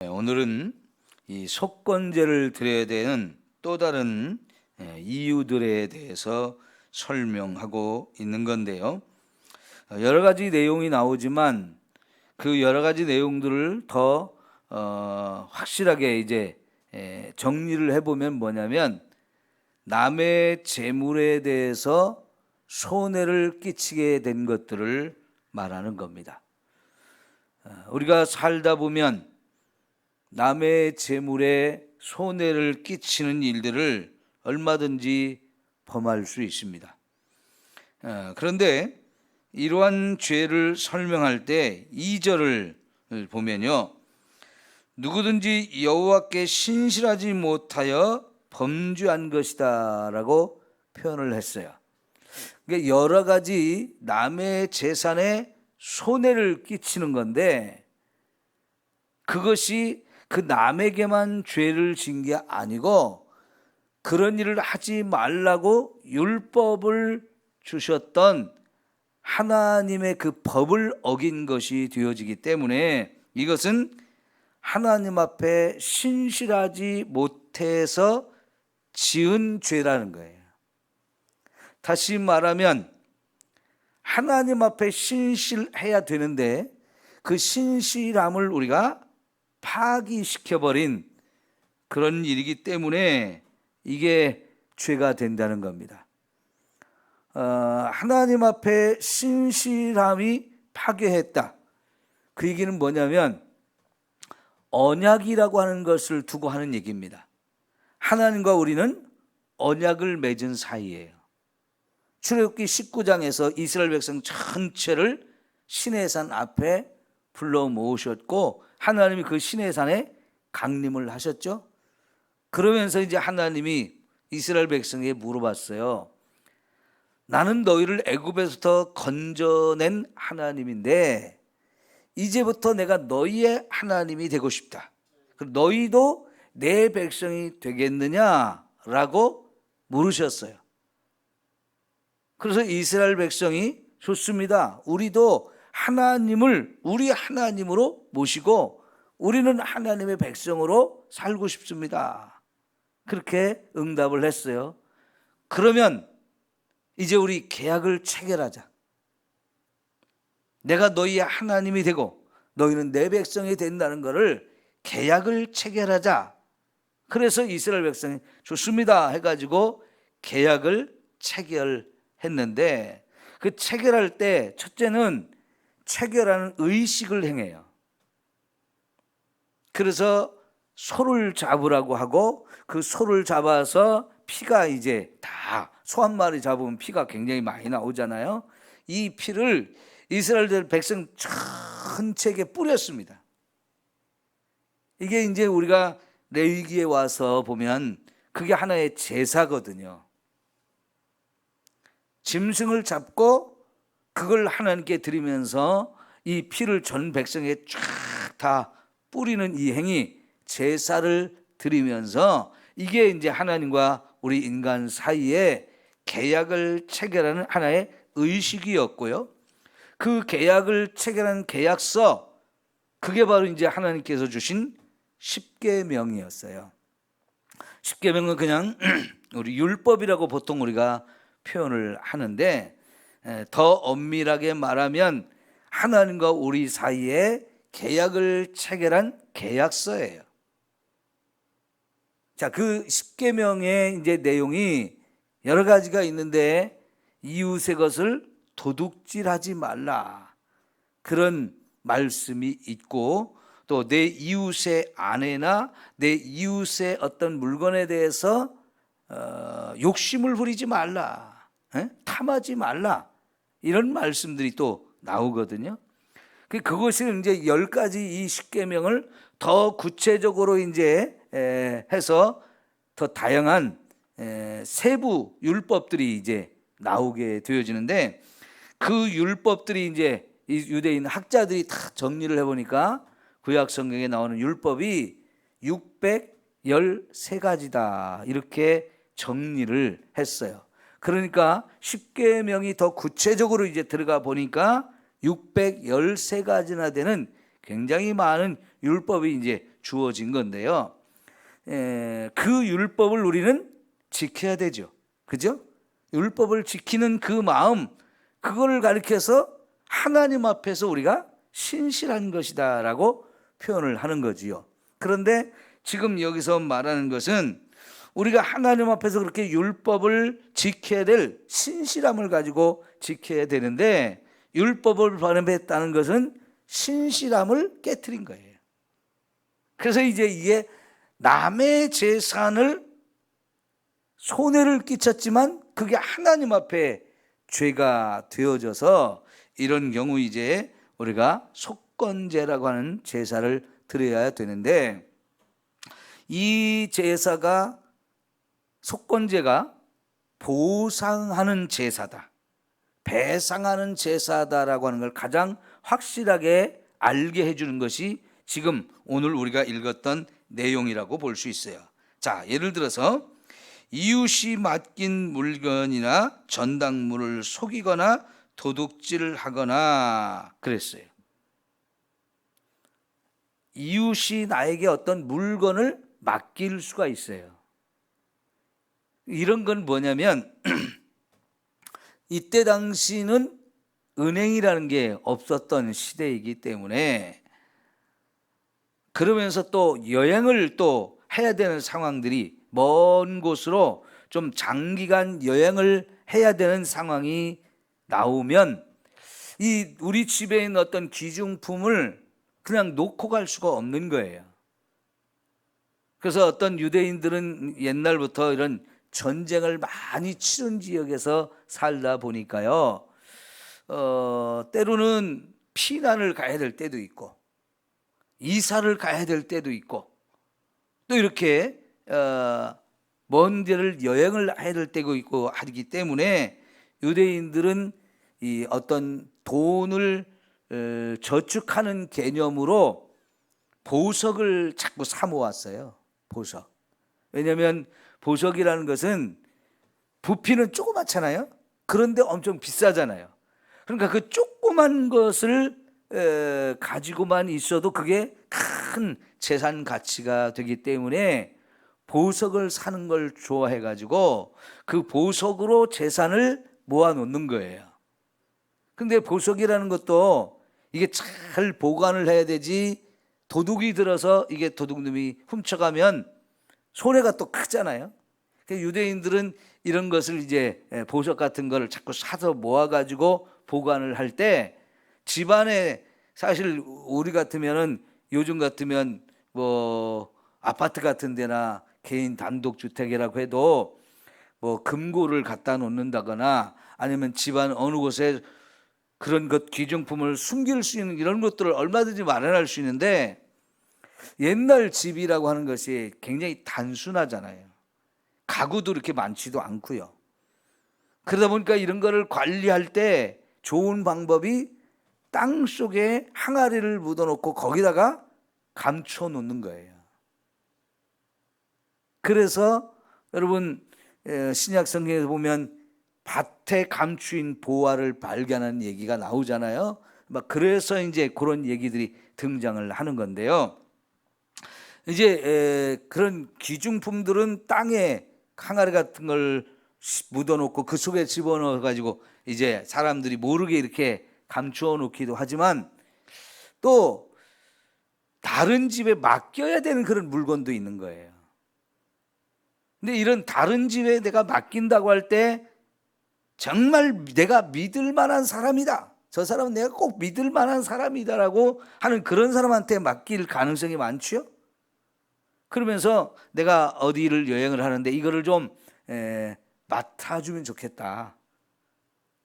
네, 오늘은 이 속건제를 드려야 되는 또 다른 예, 이유들에 대해서 설명하고 있는 건데요. 어, 여러 가지 내용이 나오지만 그 여러 가지 내용들을 더 어, 확실하게 이제 예, 정리를 해보면 뭐냐면 남의 재물에 대해서 손해를 끼치게 된 것들을 말하는 겁니다. 어, 우리가 살다 보면 남의 재물에 손해를 끼치는 일들을 얼마든지 범할 수 있습니다. 어, 그런데 이러한 죄를 설명할 때 2절을 보면요. 누구든지 여호와께 신실하지 못하여 범죄한 것이다라고 표현을 했어요. 그러니까 여러 가지 남의 재산에 손해를 끼치는 건데 그것이 그 남에게만 죄를 진 게 아니고 그런 일을 하지 말라고 율법을 주셨던 하나님의 그 법을 어긴 것이 되어지기 때문에 이것은 하나님 앞에 신실하지 못해서 지은 죄라는 거예요. 다시 말하면 하나님 앞에 신실해야 되는데 그 신실함을 우리가 파기시켜버린 그런 일이기 때문에 이게 죄가 된다는 겁니다. 어, 하나님 앞에 신실함이 파괴했다. 그 얘기는 뭐냐면 언약이라고 하는 것을 두고 하는 얘기입니다. 하나님과 우리는 언약을 맺은 사이예요. 출애굽기 19장에서 이스라엘 백성 전체를 시내산 앞에 불러 모으셨고 하나님이 그 시내산에 강림을 하셨죠. 그러면서 이제 하나님이 이스라엘 백성에게 물어봤어요. 나는 너희를 애굽에서부터 건져낸 하나님인데 이제부터 내가 너희의 하나님이 되고 싶다. 너희도 내 백성이 되겠느냐라고 물으셨어요. 그래서 이스라엘 백성이 좋습니다. 우리도 하나님을 우리 하나님으로 모시고 우리는 하나님의 백성으로 살고 싶습니다. 그렇게 응답을 했어요. 그러면 이제 우리 계약을 체결하자. 내가 너희의 하나님이 되고 너희는 내 백성이 된다는 것을 계약을 체결하자. 그래서 이스라엘 백성이 좋습니다 해가지고 계약을 체결했는데 그 체결할 때 첫째는 체결하는 의식을 행해요. 그래서 소를 잡으라고 하고 그 소를 잡아서 피가 이제 다 소 한 마리 잡으면 피가 굉장히 많이 나오잖아요. 이 피를 이스라엘 백성 전체에게 뿌렸습니다. 이게 이제 우리가 레위기에 와서 보면 그게 하나의 제사거든요. 짐승을 잡고 그걸 하나님께 드리면서 이 피를 전 백성에게 쫙다 뿌리는 이 행위 제사를 드리면서 이게 이제 하나님과 우리 인간 사이에 계약을 체결하는 하나의 의식이었고요. 그 계약을 체결한 계약서 그게 바로 이제 하나님께서 주신 십계명이었어요. 십계명은 그냥 우리 율법이라고 보통 우리가 표현을 하는데 더 엄밀하게 말하면 하나님과 우리 사이에 계약을 체결한 계약서예요. 자, 그 십계명의 이제 내용이 여러 가지가 있는데 이웃의 것을 도둑질하지 말라. 그런 말씀이 있고 또 내 이웃의 아내나 내 이웃의 어떤 물건에 대해서 어, 욕심을 부리지 말라. 에? 탐하지 말라. 이런 말씀들이 또 나오거든요. 그 그것을 이제 열 가지 이 십계명을 더 구체적으로 이제 에, 해서 더 다양한 에, 세부 율법들이 이제 나오게 되어지는데 그 율법들이 이제 이 유대인 학자들이 다 정리를 해보니까 구약 성경에 나오는 율법이 613가지다 이렇게 정리를 했어요. 그러니까 십계명이 더 구체적으로 이제 들어가 보니까 613가지나 되는 굉장히 많은 율법이 이제 주어진 건데요. 에, 그 율법을 우리는 지켜야 되죠. 그죠? 율법을 지키는 그 마음, 그거를 가리켜서 하나님 앞에서 우리가 신실한 것이다라고 표현을 하는 거지요. 그런데 지금 여기서 말하는 것은 우리가 하나님 앞에서 그렇게 율법을 지켜야 될 신실함을 가지고 지켜야 되는데 율법을 반응했다는 것은 신실함을 깨뜨린 거예요. 그래서 이제 이게 남의 재산을 손해를 끼쳤지만 그게 하나님 앞에 죄가 되어져서 이런 경우 이제 우리가 속건제라고 하는 제사를 드려야 되는데 이 제사가 속건제가 보상하는 제사다. 배상하는 제사다라고 하는 걸 가장 확실하게 알게 해주는 것이 지금 오늘 우리가 읽었던 내용이라고 볼 수 있어요. 자, 예를 들어서 이웃이 맡긴 물건이나 전당물을 속이거나 도둑질을 하거나 그랬어요. 이웃이 나에게 어떤 물건을 맡길 수가 있어요. 이런 건 뭐냐면 이때 당시는 은행이라는 게 없었던 시대이기 때문에 그러면서 또 여행을 또 해야 되는 상황들이 먼 곳으로 좀 장기간 여행을 해야 되는 상황이 나오면 이 우리 집에 있는 어떤 귀중품을 그냥 놓고 갈 수가 없는 거예요. 그래서 어떤 유대인들은 옛날부터 이런 전쟁을 많이 치른 지역에서 살다 보니까요. 어, 때로는 피난을 가야 될 때도 있고, 이사를 가야 될 때도 있고, 또 이렇게 어, 먼 데를 여행을 해야 될 때도 있고 하기 때문에 유대인들은 이 어떤 돈을 어, 저축하는 개념으로 보석을 자꾸 사모았어요. 보석. 왜냐하면 보석이라는 것은 부피는 조그맣잖아요. 그런데 엄청 비싸잖아요. 그러니까 그 조그만 것을 에, 가지고만 있어도 그게 큰 재산 가치가 되기 때문에 보석을 사는 걸 좋아해 가지고 그 보석으로 재산을 모아 놓는 거예요. 근데 보석이라는 것도 이게 잘 보관을 해야 되지 도둑이 들어서 이게 도둑놈이 훔쳐가면 손해가 또 크잖아요. 그 유대인들은 이런 것을 이제 보석 같은 거를 자꾸 사서 모아가지고 보관을 할 때 집안에 사실 우리 같으면은 요즘 같으면 뭐 아파트 같은 데나 개인 단독 주택이라고 해도 뭐 금고를 갖다 놓는다거나 아니면 집안 어느 곳에 그런 것 귀중품을 숨길 수 있는 이런 것들을 얼마든지 마련할 수 있는데 옛날 집이라고 하는 것이 굉장히 단순하잖아요. 가구도 이렇게 많지도 않고요. 그러다 보니까 이런 거를 관리할 때 좋은 방법이 땅 속에 항아리를 묻어놓고 거기다가 감춰 놓는 거예요. 그래서 여러분 신약 성경에서 보면 밭에 감추인 보화를 발견한 얘기가 나오잖아요. 막 그래서 이제 그런 얘기들이 등장을 하는 건데요. 이제 그런 귀중품들은 땅에 항아리 같은 걸 묻어놓고 그 속에 집어넣어 가지고 이제 사람들이 모르게 이렇게 감추어 놓기도 하지만 또 다른 집에 맡겨야 되는 그런 물건도 있는 거예요. 근데 이런 다른 집에 내가 맡긴다고 할 때 정말 내가 믿을 만한 사람이다. 저 사람은 내가 꼭 믿을 만한 사람이다라고 하는 그런 사람한테 맡길 가능성이 많죠. 그러면서 내가 어디를 여행을 하는데 이거를 좀 에, 맡아주면 좋겠다.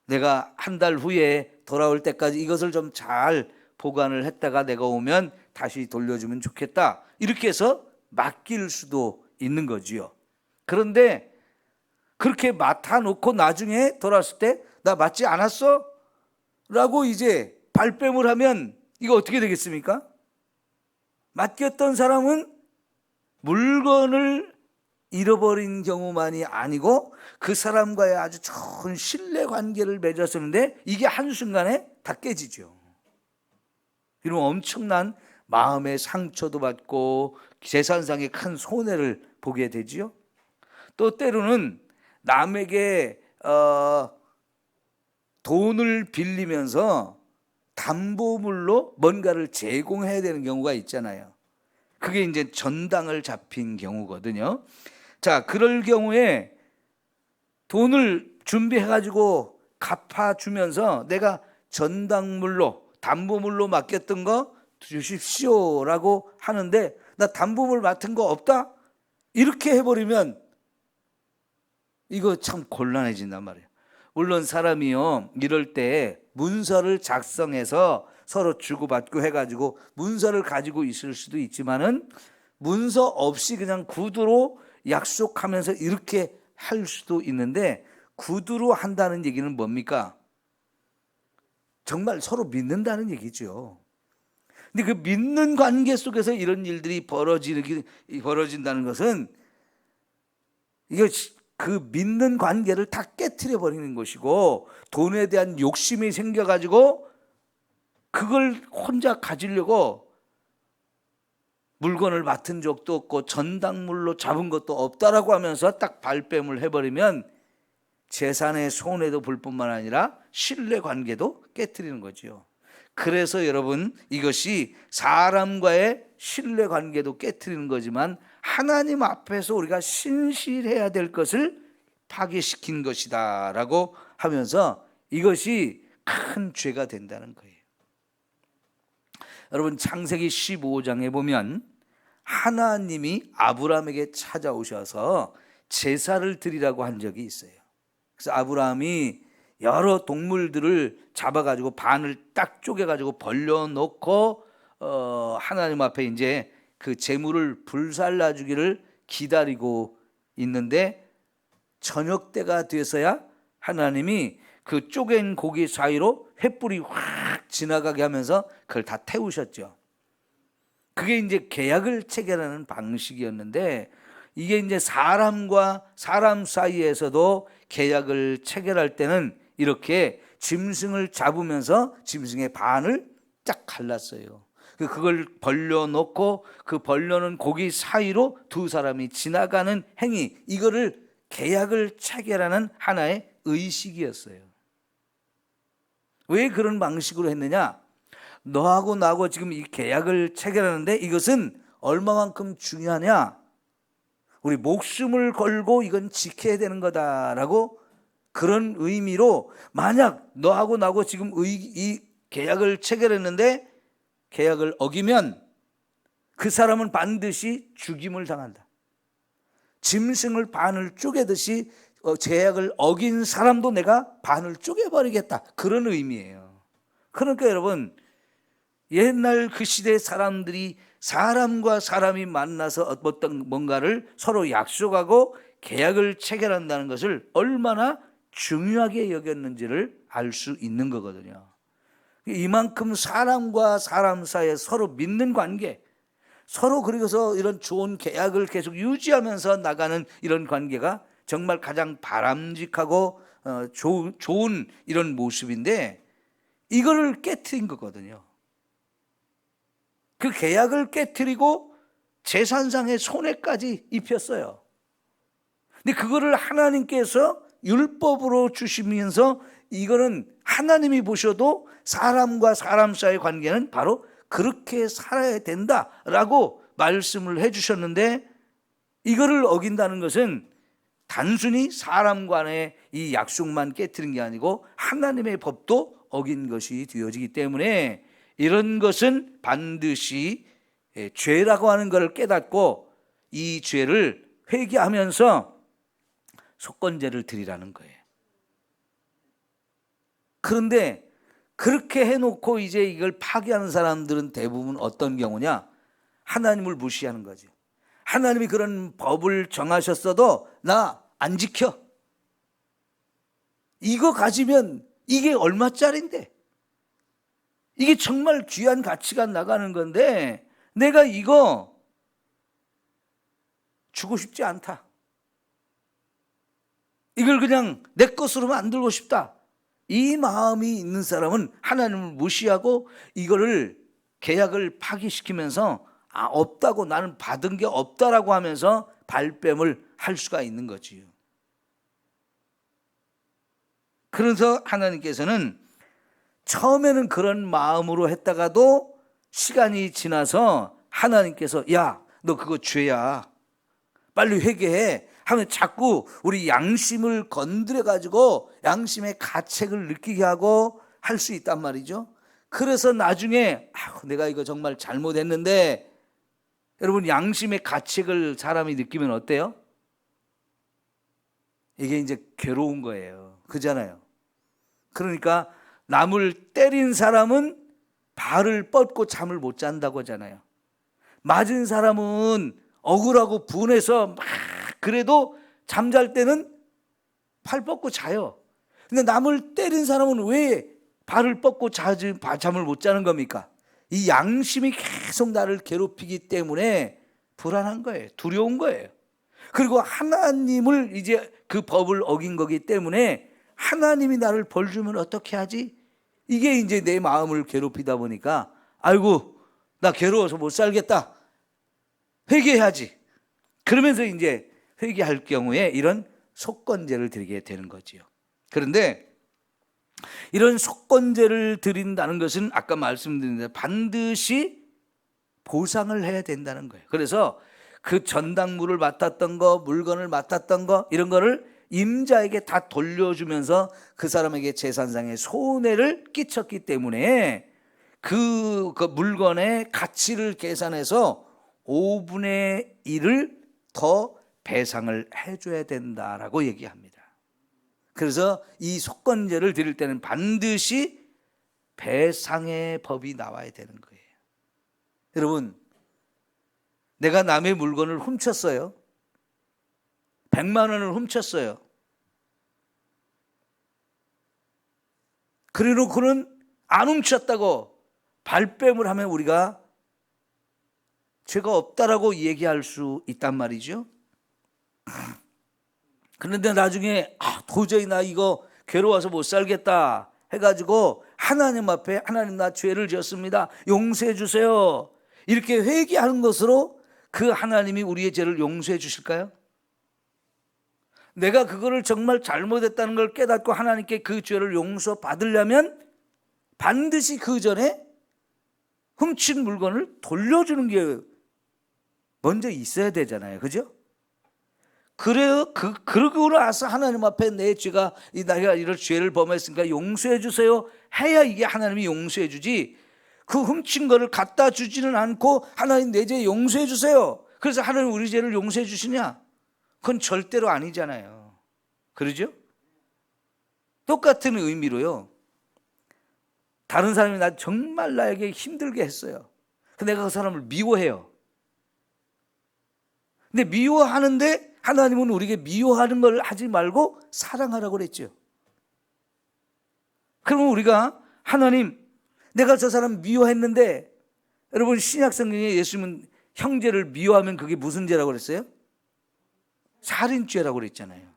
내가 한 달 후에 돌아올 때까지 이것을 좀 잘 보관을 했다가 내가 오면 다시 돌려주면 좋겠다. 이렇게 해서 맡길 수도 있는 거지요. 그런데 그렇게 맡아놓고 나중에 돌아왔을 때 나 맞지 않았어? 라고 이제 발뺌을 하면 이거 어떻게 되겠습니까? 맡겼던 사람은 물건을 잃어버린 경우만이 아니고 그 사람과의 아주 좋은 신뢰 관계를 맺었었는데 이게 한순간에 다 깨지죠. 이런 엄청난 마음의 상처도 받고 재산상의 큰 손해를 보게 되지요. 또 때로는 남에게 어, 돈을 빌리면서 담보물로 뭔가를 제공해야 되는 경우가 있잖아요. 그게 이제 전당을 잡힌 경우거든요. 자, 그럴 경우에 돈을 준비해 가지고 갚아 주면서 내가 전당물로 담보물로 맡겼던 거 주십시오라고 하는데 나 담보물 맡은 거 없다? 이렇게 해 버리면 이거 참 곤란해진단 말이에요. 물론 사람이요 이럴 때 문서를 작성해서 서로 주고받고 해가지고 문서를 가지고 있을 수도 있지만은 문서 없이 그냥 구두로 약속하면서 이렇게 할 수도 있는데 구두로 한다는 얘기는 뭡니까? 정말 서로 믿는다는 얘기죠. 근데 그 믿는 관계 속에서 이런 일들이 벌어지기 벌어진다는 것은 이거 그 믿는 관계를 다 깨뜨려 버리는 것이고 돈에 대한 욕심이 생겨 가지고 그걸 혼자 가지려고 물건을 맡은 적도 없고 전당물로 잡은 것도 없다라고 하면서 딱 발뺌을 해버리면 재산의 손해도 볼 뿐만 아니라 신뢰 관계도 깨뜨리는 거지요. 그래서 여러분 이것이 사람과의 신뢰 관계도 깨뜨리는 거지만 하나님 앞에서 우리가 신실해야 될 것을 파괴시킨 것이다라고 하면서 이것이 큰 죄가 된다는 거예요. 여러분 창세기 15장에 보면 하나님이 아브라함에게 찾아오셔서 제사를 드리라고 한 적이 있어요. 그래서 아브라함이 여러 동물들을 잡아가지고 반을 딱 쪼개가지고 벌려놓고 어, 하나님 앞에 이제 그 재물을 불살라 주기를 기다리고 있는데 저녁 때가 돼서야 하나님이 그 쪼갠 고기 사이로 횃불이 확 지나가게 하면서 그걸 다 태우셨죠. 그게 이제 계약을 체결하는 방식이었는데 이게 이제 사람과 사람 사이에서도 계약을 체결할 때는 이렇게 짐승을 잡으면서 짐승의 반을 쫙 갈랐어요. 그 그걸 벌려놓고 그 벌려놓은 고기 사이로 두 사람이 지나가는 행위 이거를 계약을 체결하는 하나의 의식이었어요. 왜 그런 방식으로 했느냐? 너하고 나하고 지금 이 계약을 체결하는데 이것은 얼마만큼 중요하냐? 우리 목숨을 걸고 이건 지켜야 되는 거다라고 그런 의미로 만약 너하고 나하고 지금 의, 이 계약을 체결했는데 계약을 어기면 그 사람은 반드시 죽임을 당한다. 짐승을 반을 쪼개듯이 어, 제약을 어긴 사람도 내가 반을 쪼개버리겠다. 그런 의미예요. 그러니까 여러분, 옛날 그 시대 사람들이 사람과 사람이 만나서 어떤 뭔가를 서로 약속하고 계약을 체결한다는 것을 얼마나 중요하게 여겼는지를 알 수 있는 거거든요. 이만큼 사람과 사람 사이에 서로 믿는 관계, 서로 그리고서 이런 좋은 계약을 계속 유지하면서 나가는 이런 관계가 정말 가장 바람직하고 어, 좋은, 좋은 이런 모습인데 이거를 깨트린 거거든요. 그 계약을 깨트리고 재산상의 손해까지 입혔어요. 근데 그거를 하나님께서 율법으로 주시면서 이거는 하나님이 보셔도 사람과 사람 사이의 관계는 바로 그렇게 살아야 된다라고 말씀을 해 주셨는데 이거를 어긴다는 것은 단순히 사람 간의 이 약속만 깨뜨린 게 아니고 하나님의 법도 어긴 것이 되어지기 때문에 이런 것은 반드시 예, 죄라고 하는 것을 깨닫고 이 죄를 회개하면서 속건제를 드리라는 거예요. 그런데 그렇게 해놓고 이제 이걸 파괴하는 사람들은 대부분 어떤 경우냐? 하나님을 무시하는 거죠. 하나님이 그런 법을 정하셨어도 나 안 지켜. 이거 가지면 이게 얼마짜린데? 이게 정말 귀한 가치가 나가는 건데 내가 이거 주고 싶지 않다. 이걸 그냥 내 것으로 만들고 싶다. 이 마음이 있는 사람은 하나님을 무시하고 이거를 계약을 파기시키면서 아 없다고 나는 받은 게 없다라고 하면서 발뺌을 할 수가 있는 거지요. 그래서 하나님께서는 처음에는 그런 마음으로 했다가도 시간이 지나서 하나님께서 야, 너 그거 죄야. 빨리 회개해. 하면 자꾸 우리 양심을 건드려 가지고 양심의 가책을 느끼게 하고 할 수 있단 말이죠. 그래서 나중에 아, 내가 이거 정말 잘못했는데 여러분 양심의 가책을 사람이 느끼면 어때요? 이게 이제 괴로운 거예요. 그잖아요. 그러니까 남을 때린 사람은 발을 뻗고 잠을 못 잔다고 하잖아요. 맞은 사람은 억울하고 분해서 막 그래도 잠잘 때는 팔 뻗고 자요. 근데 남을 때린 사람은 왜 발을 뻗고 자지, 잠을 못 자는 겁니까? 이 양심이 계속 나를 괴롭히기 때문에 불안한 거예요. 두려운 거예요. 그리고 하나님을 이제 그 법을 어긴 거기 때문에 하나님이 나를 벌 주면 어떻게 하지? 이게 이제 내 마음을 괴롭히다 보니까 아이고 나 괴로워서 못 살겠다. 회개해야지. 그러면서 이제 회개할 경우에 이런 속건제를 드리게 되는 거지요. 그런데 이런 속건제를 드린다는 것은 아까 말씀드린 대로 반드시 보상을 해야 된다는 거예요. 그래서 그 전당물을 맡았던 거, 물건을 맡았던 거 이런 거를 임자에게 다 돌려주면서 그 사람에게 재산상의 손해를 끼쳤기 때문에 그, 그 물건의 가치를 계산해서 5분의 1을 더 배상을 해줘야 된다라고 얘기합니다. 그래서 이 속건제를 드릴 때는 반드시 배상의 법이 나와야 되는 거예요. 여러분, 내가 남의 물건을 훔쳤어요. 100만 원을 훔쳤어요. 그래 놓고는 안 훔쳤다고 발뺌을 하면 우리가 죄가 없다라고 얘기할 수 있단 말이죠. 그런데 나중에 아, 도저히 나 이거 괴로워서 못 살겠다 해가지고 하나님 앞에 하나님 나 죄를 지었습니다. 용서해 주세요. 이렇게 회개하는 것으로 그 하나님이 우리의 죄를 용서해 주실까요? 내가 그거를 정말 잘못했다는 걸 깨닫고 하나님께 그 죄를 용서 받으려면 반드시 그 전에 훔친 물건을 돌려주는 게 먼저 있어야 되잖아요. 그죠? 그래요. 그, 그러고 나서 하나님 앞에 내 죄가, 이 내가 이런 죄를 범했으니까 용서해 주세요. 해야 이게 하나님이 용서해 주지. 그 훔친 거를 갖다 주지는 않고 하나님 내 죄 용서해 주세요. 그래서 하나님 우리 죄를 용서해 주시냐? 그건 절대로 아니잖아요. 그러죠? 똑같은 의미로요. 다른 사람이 나 정말 나에게 힘들게 했어요. 근데 내가 그 사람을 미워해요. 근데 미워하는데 하나님은 우리에게 미워하는 걸 하지 말고 사랑하라고 그랬죠. 그러면 우리가 하나님, 내가 저 사람 미워했는데 여러분 신약 성경에 예수님은 형제를 미워하면 그게 무슨 죄라고 그랬어요? 살인죄라고 그랬잖아요.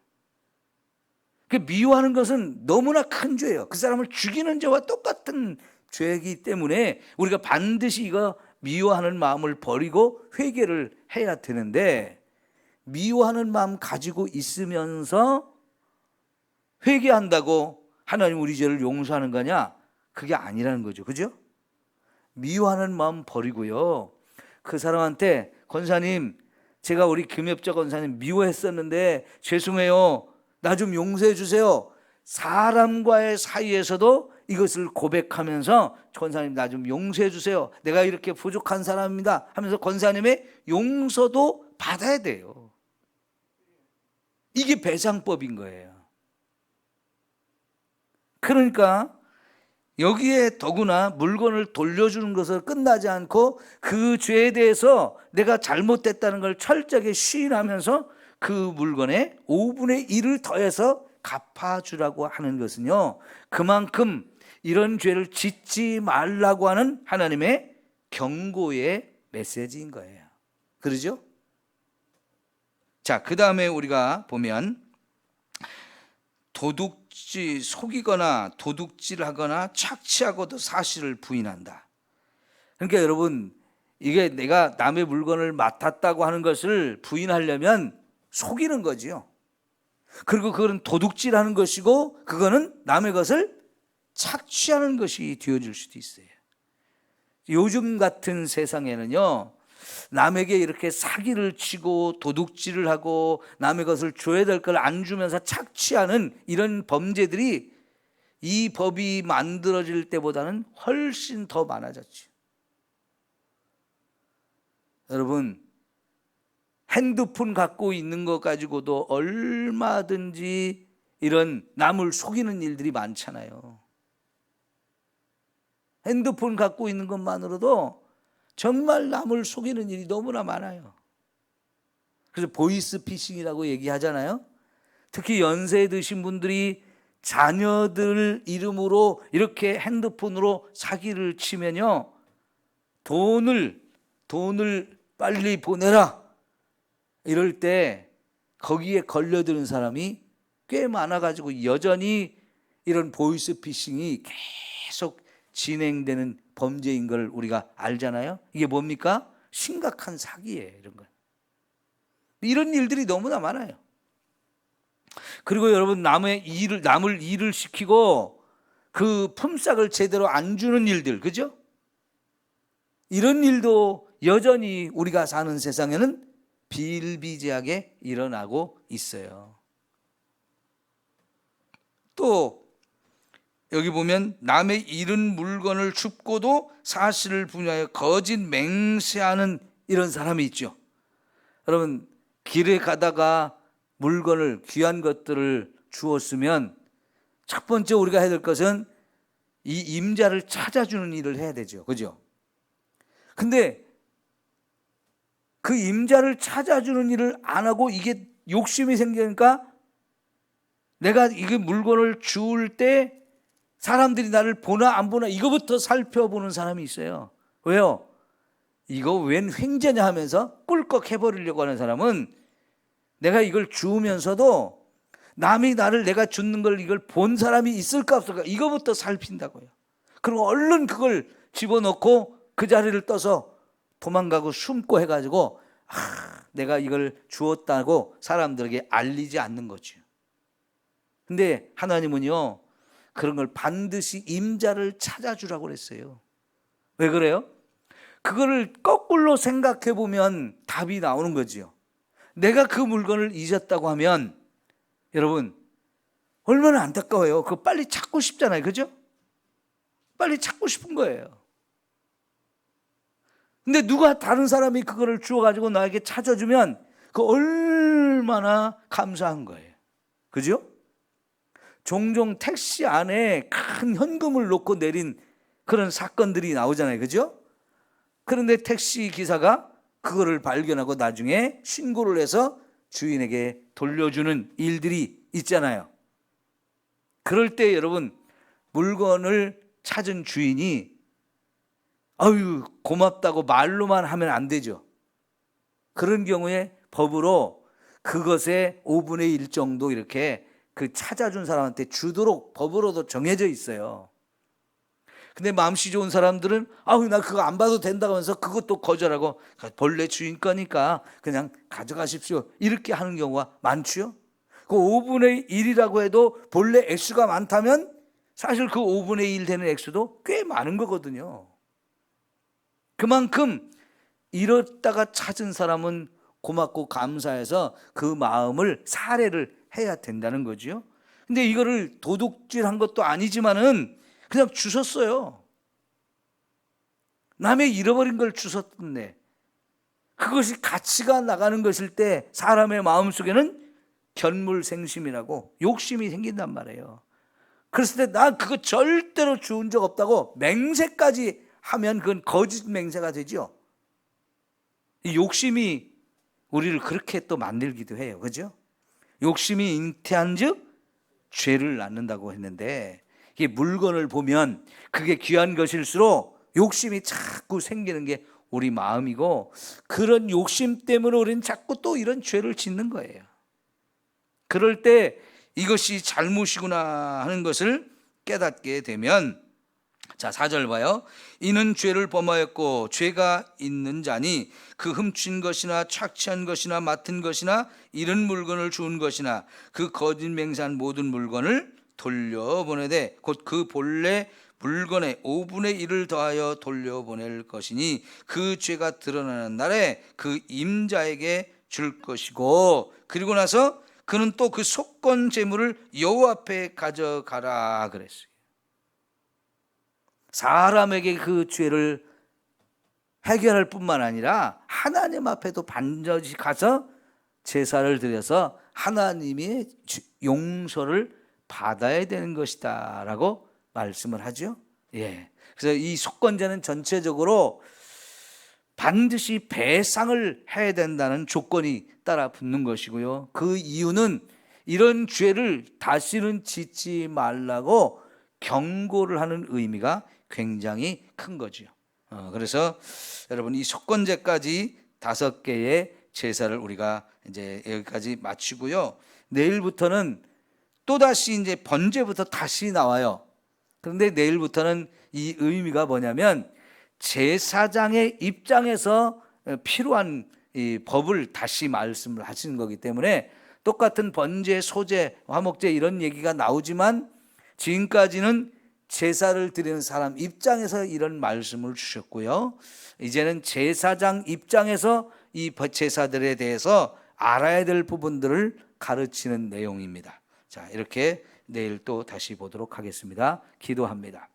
그 미워하는 것은 너무나 큰 죄예요. 그 사람을 죽이는 죄와 똑같은 죄이기 때문에 우리가 반드시 이거 미워하는 마음을 버리고 회개를 해야 되는데 미워하는 마음 가지고 있으면서 회개한다고 하나님 우리 죄를 용서하는 거냐? 그게 아니라는 거죠. 그죠? 미워하는 마음 버리고요. 그 사람한테 권사님 제가 우리 금협자 권사님 미워했었는데 죄송해요. 나 좀 용서해 주세요. 사람과의 사이에서도 이것을 고백하면서 권사님 나 좀 용서해 주세요. 내가 이렇게 부족한 사람입니다. 하면서 권사님의 용서도 받아야 돼요. 이게 배상법인 거예요. 그러니까 여기에 더구나 물건을 돌려주는 것을 끝나지 않고 그 죄에 대해서 내가 잘못됐다는 걸 철저하게 시인하면서 그 물건에 5분의 1을 더해서 갚아주라고 하는 것은요. 그만큼 이런 죄를 짓지 말라고 하는 하나님의 경고의 메시지인 거예요. 그러죠? 자, 그 다음에 우리가 보면 도둑 질, 속이거나 도둑질하거나 착취하고도 사실을 부인한다. 그러니까 여러분 이게 내가 남의 물건을 맡았다고 하는 것을 부인하려면 속이는 거지요. 그리고 그거는 도둑질하는 것이고 그거는 남의 것을 착취하는 것이 되어질 수도 있어요. 요즘 같은 세상에는요, 남에게 이렇게 사기를 치고 도둑질을 하고 남의 것을 줘야 될 걸 안 주면서 착취하는 이런 범죄들이 이 법이 만들어질 때보다는 훨씬 더 많아졌죠. 여러분, 핸드폰 갖고 있는 것 가지고도 얼마든지 이런 남을 속이는 일들이 많잖아요. 핸드폰 갖고 있는 것만으로도 정말 남을 속이는 일이 너무나 많아요. 그래서 보이스 피싱이라고 얘기하잖아요. 특히 연세 드신 분들이 자녀들 이름으로 이렇게 핸드폰으로 사기를 치면요. 돈을, 돈을 빨리 보내라. 이럴 때 거기에 걸려드는 사람이 꽤 많아가지고 여전히 이런 보이스 피싱이 계속 진행되는 범죄인 걸 우리가 알잖아요. 이게 뭡니까? 심각한 사기예요, 이런 건. 이런 일들이 너무나 많아요. 그리고 여러분 남의 일을 남을 일을 시키고 그 품삯을 제대로 안 주는 일들, 그죠? 이런 일도 여전히 우리가 사는 세상에는 비일비재하게 일어나고 있어요. 또 여기 보면 남의 잃은 물건을 줍고도 사실을 분야해 거짓 맹세하는 이런 사람이 있죠. 여러분 길에 가다가 물건을 귀한 것들을 주었으면 첫 번째 우리가 해야 될 것은 이 임자를 찾아주는 일을 해야 되죠. 그죠? 근데 그 임자를 찾아주는 일을 안 하고 이게 욕심이 생기니까 내가 이게 물건을 주울 때 사람들이 나를 보나 안 보나 이거부터 살펴보는 사람이 있어요. 왜요? 이거 웬 횡재냐 하면서 꿀꺽 해버리려고 하는 사람은 내가 이걸 주우면서도 남이 나를 내가 주는 걸 이걸 본 사람이 있을까 없을까 이거부터 살핀다고요. 그리고 얼른 그걸 집어넣고 그 자리를 떠서 도망가고 숨고 해가지고 아, 내가 이걸 주었다고 사람들에게 알리지 않는 거죠. 근데 하나님은요 그런 걸 반드시 임자를 찾아주라고 그랬어요. 왜 그래요? 그거를 거꾸로 생각해 보면 답이 나오는 거지요. 내가 그 물건을 잊었다고 하면 여러분 얼마나 안타까워요. 그거 빨리 찾고 싶잖아요. 그죠? 빨리 찾고 싶은 거예요. 근데 누가 다른 사람이 그거를 주워가지고 나에게 찾아주면 그 얼마나 감사한 거예요. 그죠? 종종 택시 안에 큰 현금을 놓고 내린 그런 사건들이 나오잖아요. 그죠? 그런데 택시 기사가 그거를 발견하고 나중에 신고를 해서 주인에게 돌려주는 일들이 있잖아요. 그럴 때 여러분 물건을 찾은 주인이 아유 고맙다고 말로만 하면 안 되죠. 그런 경우에 법으로 그것의 5분의 1 정도 이렇게 그 찾아준 사람한테 주도록 법으로도 정해져 있어요. 근데 마음씨 좋은 사람들은 아우 나 그거 안 봐도 된다고 하면서 그것도 거절하고 본래 주인 거니까 그냥 가져가십시오. 이렇게 하는 경우가 많지요. 그 5분의 1이라고 해도 본래 액수가 많다면 사실 그 5분의 1 되는 액수도 꽤 많은 거거든요. 그만큼 잃었다가 찾은 사람은 고맙고 감사해서 그 마음을 사례를 해야 된다는 거지요. 근데 이거를 도둑질한 것도 아니지만은 그냥 주셨어요. 남의 잃어버린 걸 주셨네. 그것이 가치가 나가는 것일 때 사람의 마음 속에는 견물생심이라고 욕심이 생긴단 말이에요. 그랬을 때 나 그거 절대로 주운 적 없다고 맹세까지 하면 그건 거짓 맹세가 되죠. 이 욕심이 우리를 그렇게 또 만들기도 해요. 그죠? 욕심이 잉태한 즉 죄를 낳는다고 했는데 이게 물건을 보면 그게 귀한 것일수록 욕심이 자꾸 생기는 게 우리 마음이고 그런 욕심 때문에 우리는 자꾸 또 이런 죄를 짓는 거예요. 그럴 때 이것이 잘못이구나 하는 것을 깨닫게 되면 자, 4절 봐요. 이는 죄를 범하였고 죄가 있는 자니 그 훔친 것이나 착취한 것이나 맡은 것이나 이런 물건을 주운 것이나 그 거짓 맹세한 모든 물건을 돌려보내되 곧 그 본래 물건의 5분의 1을 더하여 돌려보낼 것이니 그 죄가 드러나는 날에 그 임자에게 줄 것이고 그리고 나서 그는 또 그 속건 재물을 여호와 앞에 가져가라 그랬어요. 사람에게 그 죄를 해결할 뿐만 아니라 하나님 앞에도 반드시 가서 제사를 드려서 하나님의 주- 용서를 받아야 되는 것이다라고 말씀을 하죠. 예. 그래서 이 속건제는 전체적으로 반드시 배상을 해야 된다는 조건이 따라 붙는 것이고요. 그 이유는 이런 죄를 다시는 짓지 말라고 경고를 하는 의미가 굉장히 큰 거지요. 어, 그래서 여러분 이 속건제까지 다섯 개의 제사를 우리가 이제 여기까지 마치고요. 내일부터는 또 다시 이제 번제부터 다시 나와요. 그런데 내일부터는 이 의미가 뭐냐면 제사장의 입장에서 필요한 이 법을 다시 말씀을 하시는 거기 때문에 똑같은 번제, 소제, 화목제 이런 얘기가 나오지만 지금까지는 제사를 드리는 사람 입장에서 이런 말씀을 주셨고요. 이제는 제사장 입장에서 이 제사들에 대해서 알아야 될 부분들을 가르치는 내용입니다. 자, 이렇게 내일 또 다시 보도록 하겠습니다. 기도합니다.